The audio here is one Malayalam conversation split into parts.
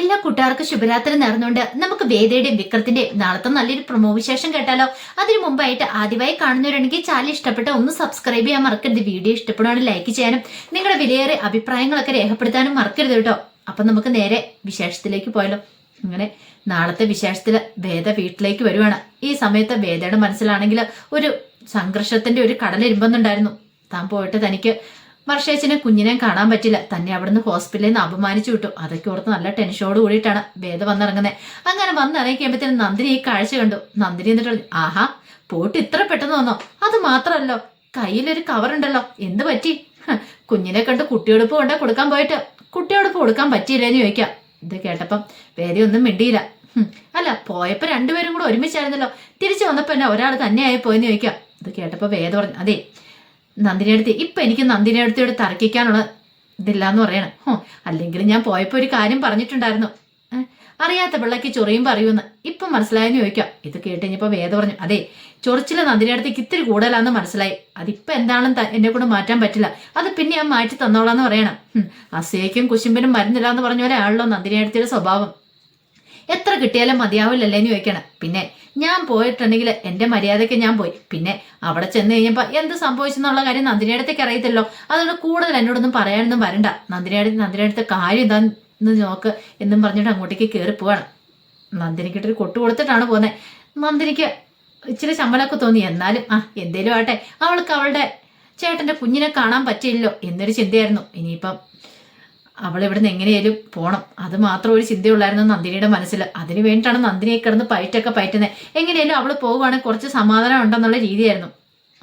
എല്ലാ കൂട്ടുകാർക്കും ശുഭരാത്രി നേർന്നുകൊണ്ട് നമുക്ക് വേദയുടെയും വിക്രത്തിന്റെയും നാളത്തെ നല്ലൊരു പ്രൊമോ വിശേഷം കേട്ടാലോ? അതിനു മുമ്പായിട്ട് ആദ്യമായി കാണുന്നവരുണ്ടെങ്കിൽ ചാനൽ ഇഷ്ടപ്പെട്ട ഒന്ന് സബ്സ്ക്രൈബ് ചെയ്യാൻ മറക്കരുത്. വീഡിയോ ഇഷ്ടപ്പെടുകയാണെങ്കിൽ ലൈക്ക് ചെയ്യാനും നിങ്ങളുടെ വിലയേറെ അഭിപ്രായങ്ങളൊക്കെ രേഖപ്പെടുത്താനും മറക്കരുത് കേട്ടോ. അപ്പൊ നമുക്ക് നേരെ വിശേഷത്തിലേക്ക് പോയാലോ? അങ്ങനെ നാളത്തെ വിശേഷത്തിൽ വേദ വീട്ടിലേക്ക് വരുവാണ്. ഈ സമയത്ത് വേദയുടെ മനസ്സിലാണെങ്കിൽ ഒരു സംഘർഷത്തിന്റെ ഒരു കടലിരുമ്പെന്നുണ്ടായിരുന്നു താൻ പോയിട്ട് തനിക്ക് വർഷേച്ചിനെ കുഞ്ഞിനെ കാണാൻ പറ്റില്ല. തന്നെ അവിടുന്ന് ഹോസ്പിറ്റലിൽ നിന്ന് അപമാനിച്ചു വിട്ടു. അതൊക്കെ ഓർത്ത് നല്ല ടെൻഷനോട് കൂടിയിട്ടാണ് വേദ വന്നിറങ്ങുന്നത് അങ്ങനെ വന്നിറങ്ങിക്കുമ്പോഴത്തേനും നന്ദിനി ഈ കാഴ്ച കണ്ടു. നന്ദിനി എന്നിട്ട് ആഹാ പോട്ട് ഇത്ര പെട്ടെന്ന് വന്നോ? അത് മാത്രമല്ലോ. കയ്യിലൊരു കവറുണ്ടല്ലോ എന്ത് പറ്റി? കുഞ്ഞിനെ കണ്ട് കുട്ടിയോടൊപ്പം കൊണ്ട് കൊടുക്കാൻ പോയിട്ട് കുട്ടിയോടൊപ്പം കൊടുക്കാൻ പറ്റിയില്ലെന്ന് ചോദിക്കാം. ഇത് കേട്ടപ്പം വേദി ഒന്നും മിണ്ടിയില്ല. അല്ല പോയപ്പോ രണ്ടുപേരും കൂടെ ഒരുമിച്ചായിരുന്നല്ലോ. തിരിച്ചു വന്നപ്പോ എന്നെ ഒരാൾ തന്നെയായി പോയെന്ന് ചോദിക്കാം. ഇത് കേട്ടപ്പോ വേദ പറഞ്ഞു അതെ നന്ദിനിയടുത്ത് ഇപ്പൊ എനിക്ക് നന്ദിനിയടുത്തോട് തർക്കിക്കാനുള്ള ഇതില്ലാന്ന് പറയണം. ഹോ അല്ലെങ്കിൽ ഞാൻ പോയപ്പോൾ ഒരു കാര്യം പറഞ്ഞിട്ടുണ്ടായിരുന്നു. അറിയാത്ത പിള്ളക്ക് ചൊറിയും പറയുമെന്ന്. ഇപ്പൊ മനസ്സിലായെന്ന് ചോദിക്കാം. ഇത് കേട്ട് കഴിഞ്ഞപ്പോ വേദ പറഞ്ഞു അതെ ചൊറിച്ചിൽ നന്ദിനിയടുത്തേക്ക് ഇത്തിരി കൂടുതലാന്ന് മനസ്സിലായി. അതിപ്പോൾ എന്താണെന്ന് എന്നെ കൊണ്ട് മാറ്റാൻ പറ്റില്ല. അത് പിന്നെ ഞാൻ മാറ്റി തന്നോളാന്ന് പറയണം. അസൂയക്കും കുശുമ്പിനും മരുന്നില്ല എന്ന് പറഞ്ഞ പോലെ ആണല്ലോ നന്ദിനിയടുത്തിയുടെ സ്വഭാവം. എത്ര കിട്ടിയാലും മതിയാവില്ലല്ലേ എന്ന് ചോദിക്കണം. പിന്നെ ഞാൻ പോയിട്ടുണ്ടെങ്കിൽ എന്റെ മര്യാദയ്ക്ക് ഞാൻ പോയി. പിന്നെ അവിടെ ചെന്ന് കഴിഞ്ഞപ്പോൾ എന്ത് സംഭവിച്ചെന്നുള്ള കാര്യം നന്ദിനിയടുത്തേക്ക് അറിയത്തില്ലോ അതുകൊണ്ട് കൂടുതൽ എന്നോടൊന്നും പറയാനൊന്നും വരണ്ട. നന്ദിനിയുടെ നന്ദിനിയടുത്ത കാര്യം എന്താന്ന് നോക്ക് എന്നും പറഞ്ഞിട്ട് അങ്ങോട്ടേക്ക് കയറി പോവാണ്. നന്ദിനിക്കിട്ടൊരു കൊട്ടു കൊടുത്തിട്ടാണ് പോകുന്നത് നന്ദിനിക്ക് ഇച്ചിരി ശമ്പളമൊക്കെ തോന്നി. എന്നാലും ആ എന്തേലും ആട്ടെ അവൾക്ക് അവളുടെ ചേട്ടന്റെ കുഞ്ഞിനെ കാണാൻ പറ്റില്ലല്ലോ എന്നൊരു ചിന്തയായിരുന്നു. ഇനിയിപ്പം അവൾ ഇവിടുന്ന് എങ്ങനെയാലും പോണം. അത് മാത്രം ഒരു ചിന്തയുള്ളായിരുന്നു നന്ദിനിയുടെ മനസ്സിൽ. അതിനു വേണ്ടിയിട്ടാണ് നന്ദിനിയെ കിടന്ന് പയറ്റൊക്കെ പയറ്റുന്നത് എങ്ങനെയായാലും അവൾ പോവുകയാണെങ്കിൽ കുറച്ച് സമാധാനം ഉണ്ടെന്നുള്ള രീതിയായിരുന്നു.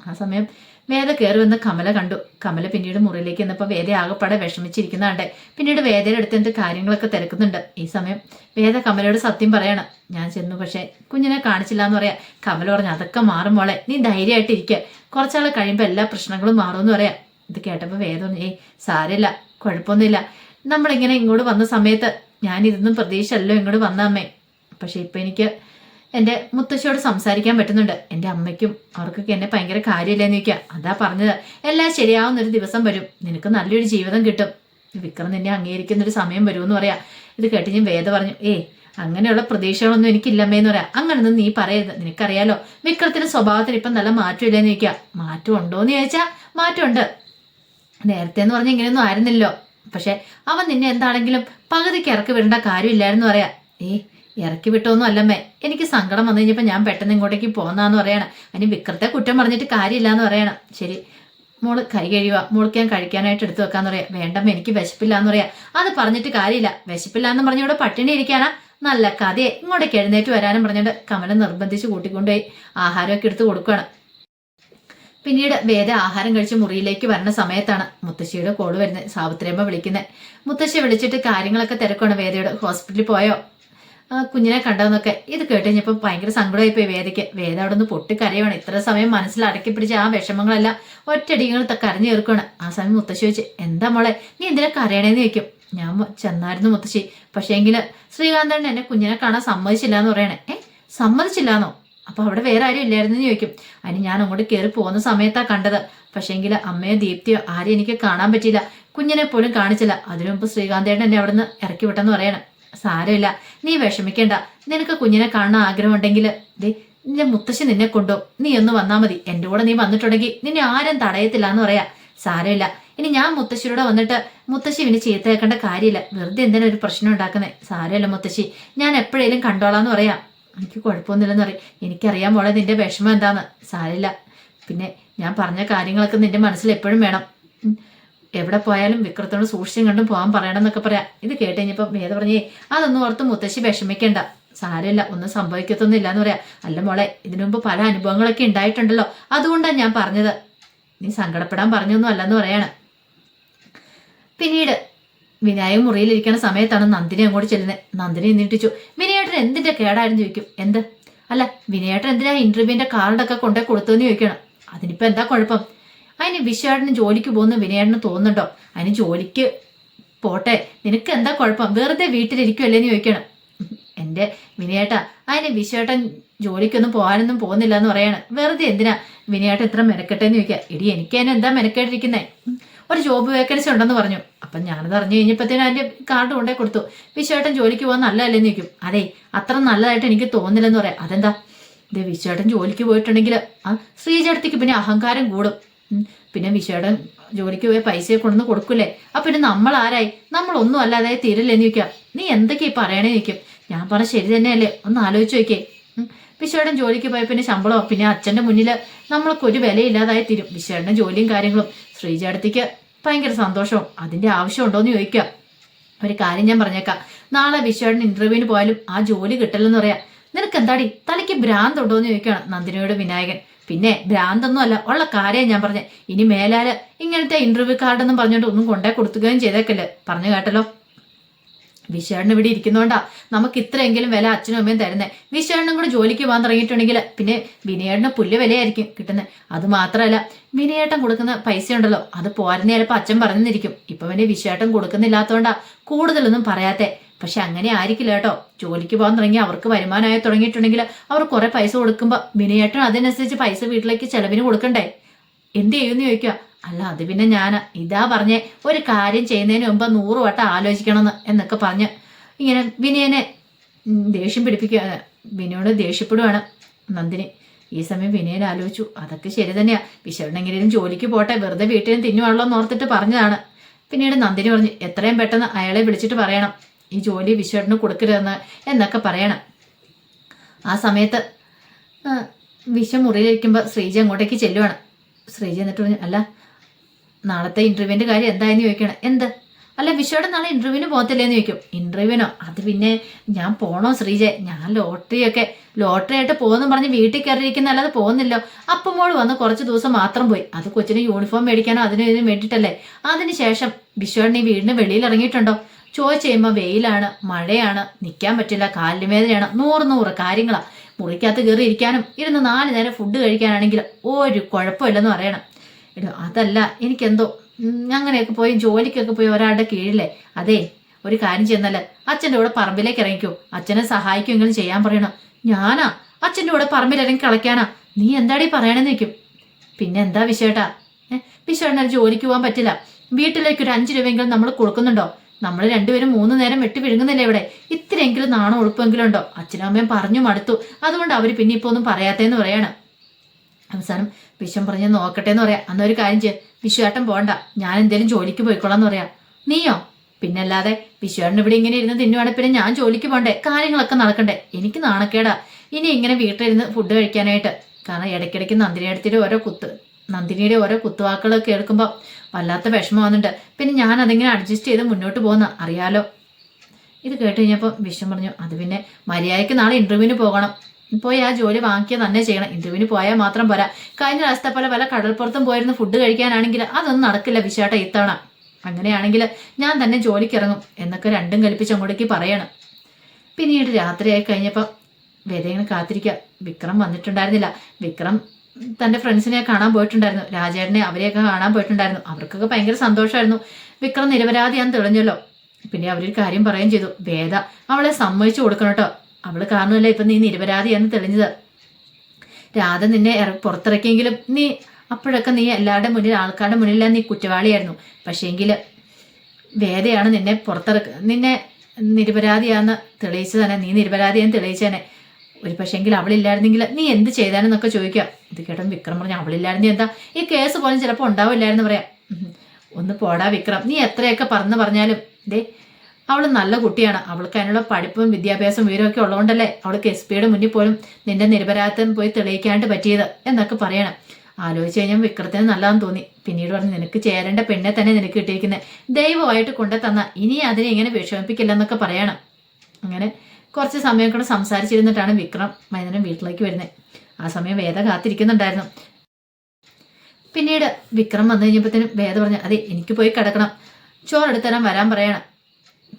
ആ സമയം വേദ കയറി വന്ന് കമല കണ്ടു. കമല പിന്നീട് മുറിയിലേക്ക് വന്നപ്പോൾ വേദ ആകെപ്പാടെ വിഷമിച്ചിരിക്കുന്നതാണ്ട് പിന്നീട് വേദയുടെ അടുത്ത് എന്ത് കാര്യങ്ങളൊക്കെ തിരക്കുന്നുണ്ട്. ഈ സമയം വേദ കമലയോട് സത്യം പറയണം. ഞാൻ ചെന്നു പക്ഷേ കുഞ്ഞിനെ കാണിച്ചില്ല എന്ന് പറയാം. കമല പറഞ്ഞു അതൊക്കെ മാറും മോളെ. നീ ധൈര്യമായിട്ട് ഇരിക്കുക കുറച്ചാൾ കഴിയുമ്പോൾ എല്ലാ പ്രശ്നങ്ങളും മാറുമെന്ന് പറയാം. ഇത് കേട്ടപ്പോൾ വേദ ഏയ് സാരമില്ല കുഴപ്പമൊന്നുമില്ല. നമ്മളിങ്ങനെ ഇങ്ങോട്ട് വന്ന സമയത്ത് ഞാൻ ഇതൊന്നും പ്രതീക്ഷയല്ലോ ഇങ്ങോട്ട് വന്ന അമ്മേ. പക്ഷെ ഇപ്പം എനിക്ക് എന്റെ മുത്തശ്ശിയോട് സംസാരിക്കാൻ പറ്റുന്നുണ്ട്. എന്റെ അമ്മയ്ക്കും അവർക്കൊക്കെ എന്നെ ഭയങ്കര കാര്യമില്ലെന്ന് ചോദിക്കുക അതാ പറഞ്ഞത്. എല്ലാം ശരിയാവുന്ന ഒരു ദിവസം വരും. നിനക്ക് നല്ലൊരു ജീവിതം കിട്ടും. വിക്രം നിന്നെ അംഗീകരിക്കുന്ന ഒരു സമയം വരുമെന്ന് പറയാം. ഇത് കേട്ട് ഞാൻ വേദ പറഞ്ഞു ഏയ് അങ്ങനെയുള്ള പ്രതീക്ഷകളൊന്നും എനിക്കില്ലമ്മേന്ന് പറയാം. അങ്ങനൊന്നും നീ പറയരുത്. നിനക്കറിയാലോ വിക്രത്തിന്റെ സ്വഭാവത്തിന് ഇപ്പം നല്ല മാറ്റമില്ലെന്ന് ചോദിക്കുക മാറ്റം ഉണ്ടോന്ന് ചോദിച്ചാൽ മാറ്റമുണ്ട്. നേരത്തെ എന്ന് പറഞ്ഞാൽ ഇങ്ങനെയൊന്നും ആയിരുന്നില്ലോ. പക്ഷെ അവൻ നിന്നെ എന്താണെങ്കിലും പകുതിക്ക് ഇറക്കി വിടേണ്ട കാര്യമില്ലായിരുന്നു പറയാ. ഏ ഇറക്കി വിട്ടോന്നും അല്ലമ്മേ. എനിക്ക് സങ്കടം വന്നു കഴിഞ്ഞപ്പോൾ ഞാൻ പെട്ടെന്ന് ഇങ്ങോട്ടേക്ക് പോന്നാന്ന് പറയണം. അതിന് വിക്രത്തെ കുറ്റം പറഞ്ഞിട്ട് കാര്യമില്ല എന്ന് പറയണം. ശരി മോൾ കൈ കഴിയുക മോൾക്ക് ഞാൻ കഴിക്കാനായിട്ട് എടുത്തു വെക്കാന്ന് പറയാം. വേണ്ടമ്മ എനിക്ക് വിശപ്പില്ല എന്ന് പറയാം. അത് പറഞ്ഞിട്ട് കാര്യമില്ല. വിശപ്പില്ല എന്ന് പറഞ്ഞ ഇവിടെ പട്ടിണി ഇരിക്കാനാ. നല്ല കഥയെ. ഇങ്ങോട്ടേക്ക് എഴുന്നേറ്റ് വരാനും പറഞ്ഞിട്ട് കമല നിർബന്ധിച്ച് കൂട്ടിക്കൊണ്ടുപോയി. ആഹാരമൊക്കെ എടുത്ത് കൊടുക്കുകയാണ്. പിന്നീട് വേദ ആഹാരം കഴിച്ച് മുറിയിലേക്ക് വരുന്ന സമയത്താണ് മുത്തശ്ശിയുടെ കോൾ വരുന്നത്. സാവിത്രിയമ്മ വിളിക്കുന്നത്. മുത്തശ്ശി വിളിച്ചിട്ട് കാര്യങ്ങളൊക്കെ തിരക്കാണ് വേദയോട് ഹോസ്പിറ്റലിൽ പോയോ? കുഞ്ഞിനെ കണ്ടോന്നൊക്കെ. ഇത് കേട്ട് കഴിഞ്ഞപ്പോൾ ഭയങ്കര സങ്കടമായി പോയി വേദയ്ക്ക്. വേദ അവിടെ നിന്ന് പൊട്ടിക്കരയാണ് ഇത്ര സമയം മനസ്സിൽ അടക്കി പിടിച്ച ആ വിഷമങ്ങളെല്ലാം ഒറ്റടികൾ കരഞ്ഞു തീർക്കുകയാണ് ആ സമയം മുത്തശ്ശി ചോദിച്ചു എന്താ മോളെ? നീ എന്തിനാ കരയണേന്ന് ചോദിക്കും. ഞാൻ ചെന്നായിരുന്നു മുത്തശ്ശി. പക്ഷേങ്കിൽ ശ്രീകാന്തൻ എന്നെ കുഞ്ഞിനെ കാണാൻ സമ്മതിച്ചില്ല എന്ന് പറയണേ. ഏ? സമ്മതിച്ചില്ലാന്നോ? അപ്പൊ അവിടെ വേറെ ആരും ഇല്ലായിരുന്നു എന്ന് ചോദിക്കും. അതിന് ഞാൻ അങ്ങോട്ട് കയറി പോകുന്ന സമയത്താണ് കണ്ടത്. പക്ഷേങ്കിൽ അമ്മയോ ദീപ്തിയോ ആരെയും എനിക്ക് കാണാൻ പറ്റിയില്ല. കുഞ്ഞിനെ പോലും കാണിച്ചില്ല. അതിനു മുമ്പ് ശ്രീകാന്തേട്ടൻ എന്നെ അവിടെ നിന്ന് ഇറക്കി വിട്ടെന്ന് പറയണം. സാരമില്ല നീ വിഷമിക്കേണ്ട. നിനക്ക് കുഞ്ഞിനെ കാണാൻ ആഗ്രഹമുണ്ടെങ്കിൽ ദേ നിന്റെ മുത്തശ്ശി നിന്നെ കൊണ്ടോ. നീ ഒന്ന് വന്നാൽ മതി. എന്റെ കൂടെ നീ വന്നിട്ടുണ്ടെങ്കിൽ നിന്നെ ആരും തടയത്തില്ല എന്ന് പറയാം. സാരമില്ല. ഇനി ഞാൻ മുത്തശ്ശിയുടെ വന്നിട്ട് മുത്തശ്ശി ഇവന് ചീത്തയാക്കേണ്ട കാര്യമില്ല. വെറുതെ എന്തിനാ ഒരു പ്രശ്നം ഉണ്ടാക്കുന്നത് സാരമില്ല മുത്തശ്ശി. ഞാൻ എപ്പോഴേലും കണ്ടോളാന്ന് പറയാം. എനിക്ക് കുഴപ്പമൊന്നുമില്ലെന്ന് പറയും. എനിക്കറിയാൻ മോളെ നിന്റെ വിഷമം എന്താന്ന്. സാരില്ല പിന്നെ ഞാൻ പറഞ്ഞ കാര്യങ്ങളൊക്കെ നിന്റെ മനസ്സിൽ എപ്പോഴും വേണം. എവിടെ പോയാലും വിക്രത്തോട് സൂക്ഷിച്ചും കണ്ടും പോകാൻ പറയണം എന്നൊക്കെ പറയാം. ഇത് കേട്ട് കഴിഞ്ഞപ്പോൾ വേദ പറഞ്ഞേ അതൊന്നും ഓർത്ത് മുത്തശ്ശി വിഷമിക്കണ്ട. സാരമില്ല ഒന്നും സംഭവിക്കത്തൊന്നും എന്ന് പറയാം. അല്ല മോളെ ഇതിനു മുമ്പ് പല അനുഭവങ്ങളൊക്കെ ഉണ്ടായിട്ടുണ്ടല്ലോ. അതുകൊണ്ടാണ് ഞാൻ പറഞ്ഞത്. നീ സങ്കടപ്പെടാൻ പറഞ്ഞൊന്നും അല്ലെന്ന് പറയാണ്. പിന്നീട് വിനായക മുറിയിലിരിക്കുന്ന സമയത്താണ് നന്ദിനി അങ്ങോട്ട് ചെല്ലുന്നത്. നന്ദിനി നീട്ടിച്ചു വിനയേട്ടൻ എന്തിന്റെ കേടായിരുന്നു ചോദിക്കും. എന്ത്? അല്ല വിനയേട്ടൻ എന്തിനാ ഇന്റർവ്യൂവിന്റെ കാർഡൊക്കെ കൊണ്ടേ കൊടുത്തെന്ന് ചോദിക്കണം. അതിനിപ്പോ എന്താ കുഴപ്പം? അതിന് വിശ്വേട്ടന് ജോലിക്ക് പോകുന്ന വിനയേട്ടന് തോന്നുന്നുണ്ടോ? അതിന് ജോലിക്ക് പോട്ടെ. നിനക്ക് എന്താ കുഴപ്പം? വെറുതെ വീട്ടിലിരിക്കുമല്ലേന്ന് ചോദിക്കണം. എന്റെ വിനയേട്ട അതിന് വിശ്വേട്ടൻ ജോലിക്കൊന്നും പോകാനൊന്നും പോകുന്നില്ല എന്ന് പറയാണ്. വെറുതെ എന്തിനാ വിനയേട്ടൻ ഇത്ര മെനക്കെട്ടെന്ന് ചോദിക്കുക? എടി എനിക്ക് അതിന് എന്താ മെനക്കെട്ടിരിക്കുന്നേ ഒരു ജോബ് വേക്കൻസി ഉണ്ടെന്ന് പറഞ്ഞു. അപ്പം ഞാനത് അറിഞ്ഞു കഴിഞ്ഞപ്പോഴത്തേനും അതിന്റെ കാർഡ് കൊണ്ടേ കൊടുത്തു. വിശ്വേട്ടൻ ജോലിക്ക് പോകാൻ നല്ലതല്ലെന്ന് ചോദിക്കും. അതെ അത്ര നല്ലതായിട്ട് എനിക്ക് തോന്നില്ലെന്ന് പറയാം. അതെന്താ? ഇത് വിശ്വേട്ടൻ ജോലിക്ക് പോയിട്ടുണ്ടെങ്കിൽ ആ ശ്രീചേട്ടത്തിക്ക് പിന്നെ അഹങ്കാരം കൂടും. പിന്നെ വിശ്വേട്ടൻ ജോലിക്ക് പോയ പൈസയെ കൊണ്ടുവന്ന് കൊടുക്കൂലേ അപ്പൊ പിന്നെ നമ്മൾ ആരായി? നമ്മളൊന്നും അല്ലാതെ തീരില്ലെന്ന് ചോദിക്കാം. നീ എന്തൊക്കെയാ പറയണേ ചോദിക്കും. ഞാൻ പറഞ്ഞ ശരി തന്നെയല്ലേ? ഒന്ന് ആലോചിച്ച് നോക്കിയേ. ഉം. വിശ്വേട്ടൻ ജോലിക്ക് പോയ പിന്നെ ശമ്പളമോ? പിന്നെ അച്ഛന്റെ മുന്നിൽ നമ്മൾക്ക് ഒരു വിലയില്ലാതായി തീരും. വിശ്വേടന്റെ ജോലിയും കാര്യങ്ങളും ശ്രീചേട്ടത്തിക്ക് ഭയങ്കര സന്തോഷവും അതിന്റെ ആവശ്യമുണ്ടോ എന്ന് ചോദിക്കുക. ഒരു കാര്യം ഞാൻ പറഞ്ഞേക്കാം. നാളെ വിശ്വേടൻ ഇന്റർവ്യൂവിന് പോയാലും ആ ജോലി കിട്ടില്ലെന്ന് പറയാം. നിനക്ക് എന്താടി? തലയ്ക്ക് ഭ്രാന്ത് ഉണ്ടോ എന്ന് ചോദിക്കുകയാണ് നന്ദിനിയോട് വിനായകൻ. പിന്നെ ഭ്രാന്തൊന്നും അല്ല ഉള്ള കാര്യം ഞാൻ പറഞ്ഞേ. ഇനി മേലാൽ ഇങ്ങനത്തെ ഇന്റർവ്യൂ കാർഡൊന്നും പറഞ്ഞോണ്ട് ഒന്നും കൊണ്ടേ കൊടുക്കുകയും ചെയ്തേക്കല്ലേ. പറഞ്ഞു കേട്ടല്ലോ. വിശ്വേട്ടൻ ഇവിടെ ഇരിക്കുന്നോണ്ടാ നമുക്ക് ഇത്രയെങ്കിലും വില അച്ഛനും അമ്മയും തരുന്നേ. വിശ്വേട്ടനും കൂടെ ജോലിക്ക് പോകാൻ തുടങ്ങിയിട്ടുണ്ടെങ്കിൽ പിന്നെ വിനയേട്ടന് പുല്ല് വിലയായിരിക്കും കിട്ടുന്നത് അത് മാത്രമല്ല വിനയേട്ടൻ കൊടുക്കുന്ന പൈസ ഉണ്ടല്ലോ അത് പോരുന്ന ചിലപ്പോൾ അച്ഛൻ പറഞ്ഞിരിക്കും ഇപ്പൊ പിന്നെ വിശേഷം കൊടുക്കുന്നില്ലാത്തതുകൊണ്ടാ കൂടുതലൊന്നും പറയാത്തെ. പക്ഷെ അങ്ങനെ ആയിരിക്കില്ല കേട്ടോ. ജോലിക്ക് പോകാൻ തുടങ്ങി അവർക്ക് വരുമാനമായി തുടങ്ങിയിട്ടുണ്ടെങ്കിൽ അവർ കുറെ പൈസ കൊടുക്കുമ്പോൾ വിനയേട്ടൻ അതിനനുസരിച്ച് പൈസ വീട്ടിലേക്ക് ചെലവിന് കൊടുക്കണ്ടേ? എന്ത് ചെയ്യുമെന്ന് ചോദിക്കുക അല്ല അത് പിന്നെ ഞാൻ ഇതാ പറഞ്ഞേ ഒരു കാര്യം ചെയ്യുന്നതിന് മുമ്പ് നൂറ് വട്ടം ആലോചിക്കണമെന്ന് എന്നൊക്കെ പറഞ്ഞ് ഇങ്ങനെ വിനയനെ ദേഷ്യം പിടിപ്പിക്കുക വിനയോട് ദേഷ്യപ്പെടുവാണ് നന്ദിനി. ഈ സമയം വിനയൻ ആലോചിച്ചു അതൊക്കെ ശരി തന്നെയാ. വിശവണെങ്കിലും ജോലിക്ക് പോട്ടെ വെറുതെ വീട്ടിൽ നിന്ന് തിന്നുവാണല്ലോ ഓർത്തിട്ട് പറഞ്ഞതാണ്. പിന്നീട് നന്ദിനി പറഞ്ഞു എത്രയും പെട്ടെന്ന് അയാളെ വിളിച്ചിട്ട് പറയണം. ഈ ജോലി വിശ്വട്ടിന് കൊടുക്കരുതെന്ന് എന്നൊക്കെ പറയണം. ആ സമയത്ത് വിശ്വ മുറിയിലിരിക്കുമ്പോൾ ശ്രീജ അങ്ങോട്ടേക്ക് ചെല്ലുവാണ്. ശ്രീജ എന്നിട്ട് പറഞ്ഞു അല്ല നാളത്തെ ഇന്റർവ്യൂവിന്റെ കാര്യം എന്തായെന്ന് ചോദിക്കണം. എന്ത്? അല്ല വിഷയുടെ നാളെ ഇന്റർവ്യൂവിന് പോകത്തില്ലേന്ന് ചോദിക്കും. ഇന്റർവ്യൂവിനോ അത് പിന്നെ ഞാൻ പോണോ ശ്രീജെ? ഞാൻ ലോട്ടറിയൊക്കെ ലോട്ടറി ആയിട്ട് പോകുന്നു പറഞ്ഞ് വീട്ടിൽ കയറിയിരിക്കുന്ന അല്ലാതെ പോകുന്നില്ലോ. അപ്പം മോൾ വന്ന് കുറച്ച് ദിവസം മാത്രം പോയി. അത് കൊച്ചിന് യൂണിഫോം മേടിക്കാനോ അതിനും ഇതിനും വേണ്ടിയിട്ടല്ലേ? അതിനുശേഷം വിശ്വയുടെ നീ വീടിന് വെളിയിൽ ഇറങ്ങിയിട്ടുണ്ടോ? ചോദിച്ചു കഴിയുമ്പോൾ വെയിലാണ് മഴയാണ് നിൽക്കാൻ പറ്റില്ല കാലിന് വേദനയാണ്. നൂറ് നൂറ് കാര്യങ്ങളാണ് മുറിക്കകത്ത് കയറി ഇരിക്കാനും ഇരുന്ന് നാല് നേരം ഫുഡ് കഴിക്കാനാണെങ്കിൽ ഒരു കുഴപ്പമില്ലെന്ന് പറയണം. എടോ അതല്ല എനിക്കെന്തോ അങ്ങനെയൊക്കെ പോയി ജോലിക്കൊക്കെ പോയി ഒരാളുടെ കീഴിലെ അതെ ഒരു കാര്യം ചെയ്യുന്നല്ല അച്ഛന്റെ കൂടെ പറമ്പിലേക്ക് ഇറങ്ങിക്കോ. അച്ഛനെ സഹായിക്കുമെങ്കിലും ചെയ്യാൻ പറയണം. ഞാനാ അച്ഛന്റെ കൂടെ പറമ്പിൽ ഇറങ്ങി കളയ്ക്കാനാ. നീ എന്താടീ പറയണെന്ന് നിൽക്കും പിന്നെ എന്താ ഏഹ് വിഷയണ്ണ ജോലിക്ക് പോകാൻ പറ്റില്ല. വീട്ടിലേക്ക് ഒരു അഞ്ച് രൂപയെങ്കിലും നമ്മൾ കൊടുക്കുന്നുണ്ടോ? നമ്മൾ രണ്ടുപേരും മൂന്ന് നേരം വെട്ടി വിഴുങ്ങുന്നില്ല ഇവിടെ? ഇത്രയെങ്കിലും നാണോ ഉളുപ്പെങ്കിലും ഉണ്ടോ? അച്ഛനും അമ്മയും പറഞ്ഞു മടുത്തു. അതുകൊണ്ട് അവർ പിന്നെ ഇപ്പോൾ ഒന്നും പറയാത്തേന്ന് പറയാണ്. അവസാനം വിശ്വം പറഞ്ഞ് നോക്കട്ടെ എന്ന് പറയാം അന്നൊരു കാര്യം ചെയ്യ. വിശ്വേട്ടൻ പോണ്ട. ഞാൻ എന്തേലും ജോലിക്ക് പോയിക്കോളാം എന്ന് പറയാം. നീയോ? പിന്നല്ലാതെ വിശ്വേട്ടൻ ഇവിടെ ഇങ്ങനെ ഇരുന്ന് തിന്നുവാണെ പിന്നെ ഞാൻ ജോലിക്ക് പോണ്ടേ? കാര്യങ്ങളൊക്കെ നടക്കണ്ടേ? എനിക്ക് നാണക്കേടാ. ഇനി ഇങ്ങനെ വീട്ടിലിരുന്ന് ഫുഡ് കഴിക്കാനായിട്ട്. കാരണം ഇടയ്ക്കിടയ്ക്ക് നന്ദിനിയുടെ ഓരോ കുത്ത് നന്ദിനിയുടെ ഓരോ കുത്തുവാക്കുകളൊക്കെ കേൾക്കുമ്പോൾ വല്ലാത്ത വിഷമം വന്നിട്ട് പിന്നെ ഞാൻ അതിങ്ങനെ അഡ്ജസ്റ്റ് ചെയ്ത് മുന്നോട്ട് പോകുന്ന അറിയാലോ. ഇത് കേട്ട് കഴിഞ്ഞപ്പോൾ വിശ്വം പറഞ്ഞു അത് പിന്നെ മര്യാദയ്ക്ക് നാളെ ഇന്റർവ്യൂവിന് പോകണം. പോയി ആ ജോലി വാങ്ങിക്കുക തന്നെ ചെയ്യണം. ഇന്റർവ്യൂവിന് പോയാൽ മാത്രം പോരാ. കഴിഞ്ഞ പ്രാവശ്യത്തെ പോലെ വല്ല കടൽപ്പുറത്തും പോയിരുന്നു ഫുഡ് കഴിക്കാനാണെങ്കിൽ അതൊന്നും നടക്കില്ല വിശാട്ട ഇത്തവണ. അങ്ങനെയാണെങ്കിൽ ഞാൻ തന്നെ ജോലിക്ക് ഇറങ്ങും എന്നൊക്കെ രണ്ടും കൽപ്പിച്ച് അങ്ങോട്ടേക്ക് പറയണം. പിന്നീട് രാത്രിയായി കഴിഞ്ഞപ്പോൾ വേദങ്ങനെ കാത്തിരിക്കുക. വിക്രം വന്നിട്ടുണ്ടായിരുന്നില്ല. വിക്രം തന്റെ ഫ്രണ്ട്സിനെ കാണാൻ പോയിട്ടുണ്ടായിരുന്നു. രാജേട്ടനെ അവരെയൊക്കെ കാണാൻ പോയിട്ടുണ്ടായിരുന്നു. അവർക്കൊക്കെ ഭയങ്കര സന്തോഷമായിരുന്നു വിക്രം നിരപരാധിയാന്ന് തെളിഞ്ഞല്ലോ. പിന്നെ അവരൊരു കാര്യം പറയുകയും ചെയ്തു. വേദ അവളെ സമ്മതിച്ചു കൊടുക്കണം കേട്ടോ അവൾ കാരണമല്ല ഇപ്പൊ നീ നിരപരാധി എന്ന് തെളിഞ്ഞത്. രാധ നിന്നെ പുറത്തിറക്കിയെങ്കിലും നീ അപ്പോഴൊക്കെ നീ എല്ലാവരുടെ മുന്നിൽ ആൾക്കാരുടെ മുന്നിലാണ് നീ കുറ്റവാളിയായിരുന്നു. പക്ഷേങ്കിൽ വേദയാണ് നിന്നെ പുറത്തിറക്ക നിന്നെ നിരപരാധിയാന്ന് തെളിയിച്ചു തന്നെ നീ നിരപരാധിയാന്ന് തെളിയിച്ചതന്നെ ഒരു പക്ഷേങ്കിൽ അവളില്ലായിരുന്നെങ്കിൽ നീ എന്ത് ചെയ്താനെന്നൊക്കെ ചോദിക്കാം. ഇത് കേട്ടോ വിക്രം പറഞ്ഞു അവളില്ലായിരുന്നു എന്താ? ഈ കേസ് പോലും ചിലപ്പോൾ ഉണ്ടാവില്ലായിരുന്നു പറയാം. ഒന്ന് പോടാ വിക്രം നീ എത്രയൊക്കെ പറഞ്ഞു പറഞ്ഞാലും ദേ അവൾ നല്ല കുട്ടിയാണ്. അവൾക്ക് അതിനുള്ള പഠിപ്പും വിദ്യാഭ്യാസം വിവരമൊക്കെ ഉള്ളതുകൊണ്ടല്ലേ അവൾക്ക് എസ് പിയുടെ മുന്നിൽ പോലും നിന്റെ നിരപരാധിത്വം പോയി തെളിയിക്കാണ്ട് പറ്റിയത് എന്നൊക്കെ പറയണം. ആലോചിച്ച് കഴിഞ്ഞാൽ വിക്രത്തിന് നല്ലതെന്ന് തോന്നി. പിന്നീട് പറഞ്ഞു നിനക്ക് ചേരേണ്ട പെണ്ണെ തന്നെ നിനക്ക് കിട്ടിയിരിക്കുന്നത് ദൈവമായിട്ട് കൊണ്ടു തന്ന. ഇനി അതിനെ ഇങ്ങനെ വിഷമിപ്പിക്കില്ലെന്നൊക്കെ പറയണം. അങ്ങനെ കുറച്ച് സമയം കൂടെ സംസാരിച്ചിരുന്നിട്ടാണ് വിക്രം വൈകുന്നേരം വീട്ടിലേക്ക് വരുന്നത് ആ സമയം വേദ കാത്തിരിക്കുന്നുണ്ടായിരുന്നു. പിന്നീട് വിക്രം വന്നു കഴിഞ്ഞപ്പോഴത്തേനും വേദ പറഞ്ഞു അതെ എനിക്ക് പോയി കിടക്കണം. ചോറെടുത്തരാൻ വരാൻ പറയണം.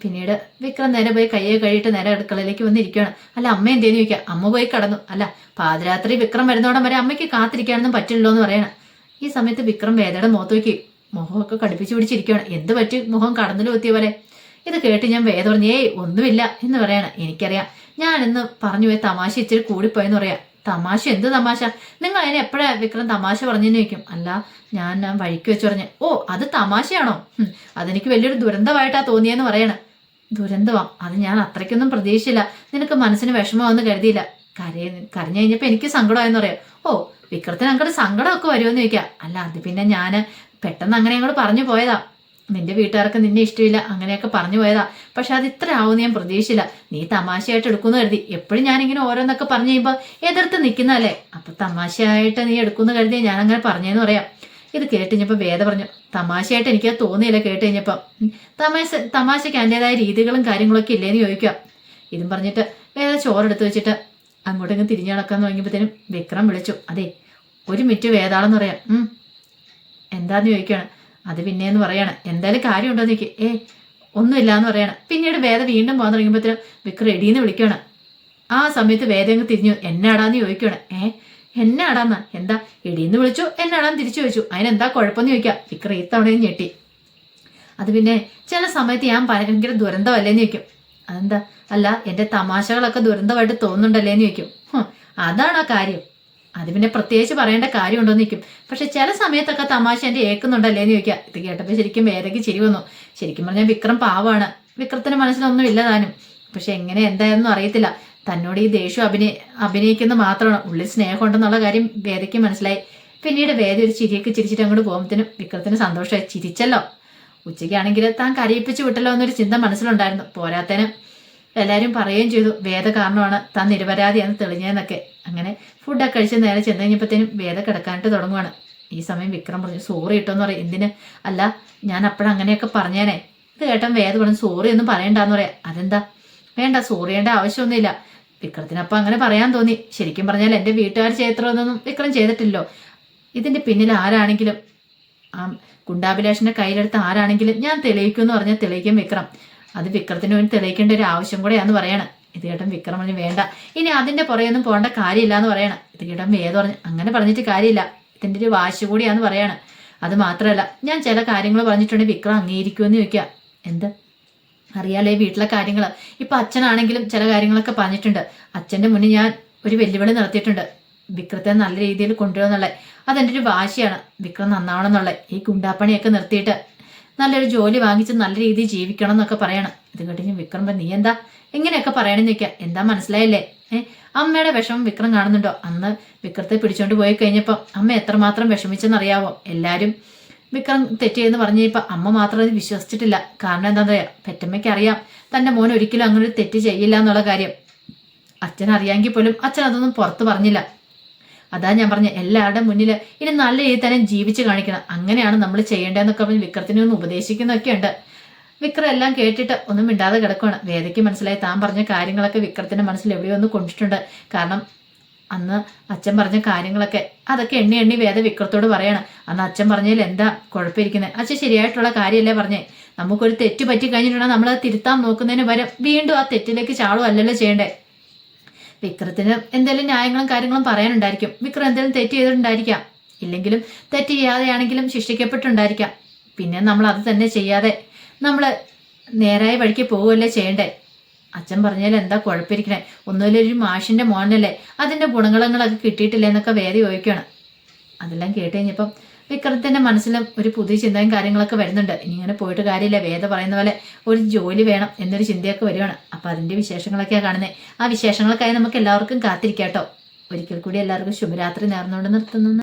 പിന്നീട് വിക്രം നേരെ പോയി കയ്യെ കഴിയിട്ട് നേരെ അടുക്കളയിലേക്ക് വന്നിരിക്കുകയാണ് അല്ല അമ്മ എന്തേന്ന് ചോദിക്കുക അമ്മ പോയി കടന്നു. അല്ല പാതിരാത്രി വിക്രം വരുന്നോടം വരെ അമ്മയ്ക്ക് കാത്തിരിക്കാനൊന്നും പറ്റില്ലല്ലോ എന്ന് പറയണം. ഈ സമയത്ത് വിക്രം വേദയുടെ മുഖത്ത് നോക്കി. മുഖമൊക്കെ കടുപ്പിച്ച് പിടിച്ചിരിക്കുകയാണ് എന്ത് പറ്റി? മുഖം കടന്നു കുത്തിയ പോലെ. ഇത് കേട്ട് ഞാൻ വേദ പറഞ്ഞു ഏയ് ഒന്നുമില്ല എന്ന് പറയണം. എനിക്കറിയാം. ഞാൻ ഇന്ന് പറഞ്ഞു പോയി തമാശ ഇച്ചിരി കൂടിപ്പോയെന്ന് പറയാം. തമാശ എന്ത് തമാശ? നിങ്ങൾ അതിനെ എപ്പോഴാണ് വിക്രം തമാശ പറഞ്ഞെന്ന് ചോദിക്കും. അല്ല ഞാൻ ഞാൻ വഴിക്ക് വെച്ച് പറഞ്ഞ് ഓ അത് തമാശയാണോ? അതെനിക്ക് വലിയൊരു ദുരന്തമായിട്ടാ തോന്നിയെന്ന് പറയണേ. ദുരന്തമാ അത് ഞാൻ അത്രയ്ക്കൊന്നും പ്രതീക്ഷിച്ചില്ല. നിനക്ക് മനസ്സിന് വിഷമമെന്ന് കരുതിയില്ല. കരയ കരഞ്ഞു കഴിഞ്ഞപ്പോൾ എനിക്ക് സങ്കടമായെന്ന് പറയാം. ഓ വിക്രത്തിന് അങ്ങോട്ട് സങ്കടമൊക്കെ വരുമെന്ന് ചോദിക്കാം. അല്ല അത് പിന്നെ ഞാൻ പെട്ടെന്ന് അങ്ങനെ അങ്ങോട്ട് പറഞ്ഞു പോയതാ. നിന്റെ വീട്ടുകാർക്ക് നിന്നെ ഇഷ്ടമില്ല അങ്ങനെയൊക്കെ പറഞ്ഞു പോയതാ. പക്ഷെ അത് ഇത്ര ആവുമെന്ന് ഞാൻ പ്രതീക്ഷിച്ചില്ല. നീ തമാശയായിട്ട് എടുക്കുന്നു കരുതി. എപ്പോഴും ഞാനിങ്ങനെ ഓരോന്നൊക്കെ പറഞ്ഞു കഴിയുമ്പോൾ എതിർത്ത് നിൽക്കുന്നതല്ലേ? അപ്പൊ തമാശയായിട്ട് നീ എടുക്കുന്നു കരുതി ഞാൻ അങ്ങനെ പറഞ്ഞേന്ന് പറയാം. ഇത് കേട്ടുകഴിഞ്ഞപ്പോൾ വേദ പറഞ്ഞു തമാശയായിട്ട് എനിക്ക് തോന്നിയില്ല കേട്ട് കഴിഞ്ഞപ്പോൾ തമാശ തമാശയ്ക്ക് അതിന്റെതായ രീതികളും കാര്യങ്ങളൊക്കെ ഇല്ലേന്ന് ചോദിക്കാം ഇതും പറഞ്ഞിട്ട് വേദ ചോറെടുത്ത് വെച്ചിട്ട് അങ്ങോട്ടങ്ങ് തിരിഞ്ഞു നടക്കാൻ തുടങ്ങിയപ്പോഴത്തേനും വിക്രം വിളിച്ചു അതെ ഒരു മിനിറ്റ് വേദാളെന്ന് പറയാം. എന്താന്ന് ചോദിക്കുകയാണ് അത് പിന്നെയെന്ന് പറയാണ്. എന്തായാലും കാര്യമുണ്ടോ നിൽക്ക് ഏ ഒന്നുമില്ല എന്ന് പറയണം. പിന്നീട് വേദ വീണ്ടും പോകാൻ തുടങ്ങിയപ്പോഴത്തേനും വിക്ക് റെഡിന്ന് വിളിക്കുകയാണ്. ആ സമയത്ത് വേദ അങ്ങ് തിരിഞ്ഞു. എന്നാടാന്ന് ചോദിക്കുകയാണ്. ഏ എന്നാടാന്ന? എന്താ? എടീന്ന് വിളിച്ചു? എന്നാടാന്ന് തിരിച്ചു ചോദിച്ചു. അതിനെന്താ കുഴപ്പമെന്ന് ചോദിക്കാം. വിക്രി ഈ തവണയും ഞെട്ടി. അത് പിന്നെ ചില സമയത്ത് ഞാൻ ഭയങ്കര ദുരന്തമല്ലേന്ന് ചോദിക്കും. അതെന്താ? അല്ല എന്റെ തമാശകളൊക്കെ ദുരന്തമായിട്ട് തോന്നുന്നുണ്ടല്ലേന്ന് ചോദിക്കും. അതാണ് ആ കാര്യം? അത് പിന്നെ പ്രത്യേകിച്ച് പറയേണ്ട കാര്യമുണ്ടോ നിൽക്കും പക്ഷെ ചില സമയത്തൊക്കെ തമാശ എന്റെ ഏക്കുന്നുണ്ടല്ലേന്ന് ചോദിക്കുക. ഇത് കേട്ടപ്പോൾ ശരിക്കും വേദയ്ക്ക് ചിരി വന്നു. ശരിക്കും പറഞ്ഞാൽ വിക്രം പാവാണ്. വിക്രത്തിന്റെ മനസ്സിലൊന്നും ഇല്ല താനും. പക്ഷെ എങ്ങനെ എന്തായെന്നും അറിയത്തില്ല. തന്നോട് ഈ ദേഷ്യം അഭിനയ അഭിനയിക്കുന്ന മാത്രമാണ്. ഉള്ളിൽ സ്നേഹമുണ്ടെന്നുള്ള കാര്യം വേദയ്ക്ക് മനസ്സിലായി. പിന്നീട് വേദ ഒരു ചിരിയൊക്കെ ചിരിച്ചിട്ട് അങ്ങോട്ട് പോകുമ്പോഴത്തേനും വിക്രത്തിന് സന്തോഷമായി. ചിരിച്ചല്ലോ. ഉച്ചയ്ക്കാണെങ്കിൽ താൻ കരയിപ്പിച്ച് വിട്ടല്ലോ എന്നൊരു ചിന്ത മനസ്സിലുണ്ടായിരുന്നു. പോരാത്തതിന് എല്ലാവരും പറയുകയും ചെയ്തു. വേദ കാരണമാണ് താൻ നിരപരാധിയാണ് തെളിഞ്ഞതെന്നൊക്കെ. അങ്ങനെ ഫുഡൊക്കെ കഴിച്ച് നേരെ ചെന്ന് കഴിഞ്ഞപ്പോഴത്തേനും വേദ കിടക്കാനായിട്ട് തുടങ്ങുവാണ്. ഈ സമയം വിക്രം പറഞ്ഞു സോറി ഇട്ടോന്ന് പറയും. എന്തിന്? അല്ല ഞാൻ അപ്പോഴങ്ങനെയൊക്കെ പറഞ്ഞേനെ. ഇത് കേട്ടൻ വേദ പറഞ്ഞു സോറി ഒന്നും പറയണ്ടെന്ന് പറയാം. അതെന്താ? വേണ്ട സോറി ചെയ്യേണ്ട ആവശ്യമൊന്നുമില്ല. വിക്രത്തിനപ്പം അങ്ങനെ പറയാൻ തോന്നി. ശരിക്കും പറഞ്ഞാൽ എന്റെ വീട്ടുകാർ ചേത്രമൊന്നും വിക്രം ചെയ്തിട്ടില്ലോ. ഇതിന്റെ പിന്നിൽ ആരാണെങ്കിലും ആ ഗുണ്ടാഭിലാഷിന്റെ കയ്യിലെടുത്ത് ആരാണെങ്കിലും ഞാൻ തെളിയിക്കുമെന്ന് പറഞ്ഞാൽ തെളിയിക്കും വിക്രം. അത് വിക്രത്തിന് വേണ്ടി തെളിയിക്കേണ്ട ഒരു ആവശ്യം കൂടെയാന്ന് പറയണം. ഇത് വിക്രം പറഞ്ഞു വേണ്ട ഇനി അതിന്റെ പുറയൊന്നും പോകേണ്ട കാര്യമില്ല എന്ന് പറയണം. ഇത് കേട്ടൻ വേദ പറഞ്ഞു അങ്ങനെ പറഞ്ഞിട്ട് കാര്യമില്ല ഇതിന്റെ ഒരു വാശി കൂടിയാന്ന് പറയണം. അത് മാത്രമല്ല ഞാൻ ചില കാര്യങ്ങൾ പറഞ്ഞിട്ടുണ്ടെങ്കിൽ വിക്രം അംഗീകരിക്കുമെന്ന് ചോദിക്കുക. എന്ത്? അറിയാലോ വീട്ടിലെ കാര്യങ്ങൾ ഇപ്പൊ അച്ഛനാണെങ്കിലും ചില കാര്യങ്ങളൊക്കെ പറഞ്ഞിട്ടുണ്ട്. അച്ഛന്റെ മുന്നിൽ ഞാൻ ഒരു വെല്ലുവിളി നടത്തിയിട്ടുണ്ട്. വിക്രത്തെ നല്ല രീതിയിൽ കൊണ്ടുവരുന്നുള്ള അതെന്റെ ഒരു വാശിയാണ്. വിക്രം നന്നാവണം എന്നുള്ള ഈ ഗുണ്ടാപ്പണിയൊക്കെ നിർത്തിയിട്ട് നല്ലൊരു ജോലി വാങ്ങിച്ച് നല്ല രീതിയിൽ ജീവിക്കണം എന്നൊക്കെ പറയണം. ഇത് കേട്ടിട്ട് വിക്രം നീ എന്താ ഇങ്ങനെയൊക്കെ പറയണമെന്ന് ചോദിക്കുക എന്താ മനസ്സിലായല്ലേ? ഏഹ് അമ്മയുടെ വിഷമം വിക്രം കാണുന്നുണ്ടോ? അന്ന് വിക്രത്തെ പിടിച്ചോണ്ട് പോയി കഴിഞ്ഞപ്പോൾ അമ്മ എത്രമാത്രം വിഷമിച്ചെന്നറിയാവോ? എല്ലാവരും വിക്രം തെറ്റിയെന്ന് പറഞ്ഞപ്പോൾ അമ്മ മാത്രം അത് വിശ്വസിച്ചിട്ടില്ല. കാരണം എന്താ പറയാ പെറ്റമ്മയ്ക്ക് അറിയാം തന്റെ മോൻ ഒരിക്കലും അങ്ങനെ ഒരു തെറ്റ് ചെയ്യില്ല എന്നുള്ള കാര്യം. അച്ഛൻ അറിയാമെങ്കിൽ പോലും അച്ഛൻ അതൊന്നും പുറത്ത് പറഞ്ഞില്ല. അതാ ഞാൻ പറഞ്ഞ എല്ലാവരുടെ മുന്നിൽ ഇനി നല്ല രീതിയിൽ തന്നെ ജീവിച്ച് കാണിക്കണം. അങ്ങനെയാണ് നമ്മൾ ചെയ്യേണ്ടതെന്നൊക്കെ പറഞ്ഞ് വിക്രത്തിനെ ഒന്ന് ഉപദേശിക്കുന്നൊക്കെ ഉണ്ട് വിക്രം എല്ലാം കേട്ടിട്ട് ഒന്നും മിണ്ടാതെ കിടക്കുകയാണ് വേദയ്ക്ക് മനസ്സിലായി താൻ പറഞ്ഞ കാര്യങ്ങളൊക്കെ വിക്രത്തിന്റെ മനസ്സിൽ എവിടെയോ ഒന്ന് കൊണ്ടിട്ടുണ്ട്. കാരണം അന്ന് അച്ഛൻ പറഞ്ഞ കാര്യങ്ങളൊക്കെ അതൊക്കെ എണ്ണി എണ്ണി വേദ വിക്രത്തോട് പറയണം. അന്ന് അച്ഛൻ പറഞ്ഞതിൽ എന്താ കുഴപ്പമിരിക്കുന്നത് അച്ഛൻ ശരിയായിട്ടുള്ള കാര്യമല്ലേ പറഞ്ഞേ? നമുക്കൊരു തെറ്റ് പറ്റി കഴിഞ്ഞിട്ടുണ്ടെങ്കിൽ നമ്മൾ തിരുത്താൻ നോക്കുന്നതിന് പകരം വീണ്ടും ആ തെറ്റിലേക്ക് ചാളും അല്ലല്ലോ ചെയ്യണ്ടേ? വിക്രത്തിന് എന്തെങ്കിലും ന്യായങ്ങളും കാര്യങ്ങളും പറയാനുണ്ടായിരിക്കും. വിക്രം എന്തെങ്കിലും തെറ്റ് ചെയ്തിട്ടുണ്ടായിരിക്കാം. ഇല്ലെങ്കിലും തെറ്റ് ചെയ്യാതെയാണെങ്കിലും ശിക്ഷിക്കപ്പെട്ടുണ്ടായിരിക്കാം പിന്നെ നമ്മൾ അത് തന്നെ ചെയ്യാതെ നമ്മൾ നേരായ വഴിക്ക് പോവുകയല്ലേ ചെയ്യണ്ടേ? അച്ഛൻ പറഞ്ഞാൽ എന്താ കുഴപ്പമിരിക്കണേ? ഒന്നുമില്ല ഒരു മാഷിന്റെ മോനല്ലേ? അതിന്റെ ഗുണങ്ങളങ്ങളൊക്കെ കിട്ടിയിട്ടില്ല എന്നൊക്കെ വേദി ചോദിക്കുകയാണ് അതെല്ലാം കേട്ട് കഴിഞ്ഞപ്പം വിക്രത്തിന്റെ മനസ്സിലും ഒരു പുതിയ ചിന്തയും കാര്യങ്ങളൊക്കെ വരുന്നുണ്ട്. ഇനി ഇങ്ങനെ പോയിട്ട് കാര്യമില്ല. വേദ പറയുന്ന പോലെ ഒരു ജോലി വേണം എന്നൊരു ചിന്തയൊക്കെ വരുവാണ്. അപ്പോൾ അതിന്റെ വിശേഷങ്ങളൊക്കെയാണ് കാണുന്നത് ആ വിശേഷങ്ങൾക്കായി നമുക്ക് എല്ലാവർക്കും കാത്തിരിക്കാട്ടോ ഒരിക്കൽ കൂടി എല്ലാവർക്കും ശുഭരാത്രി നേർന്നുകൊണ്ട് നിർത്തുന്നു.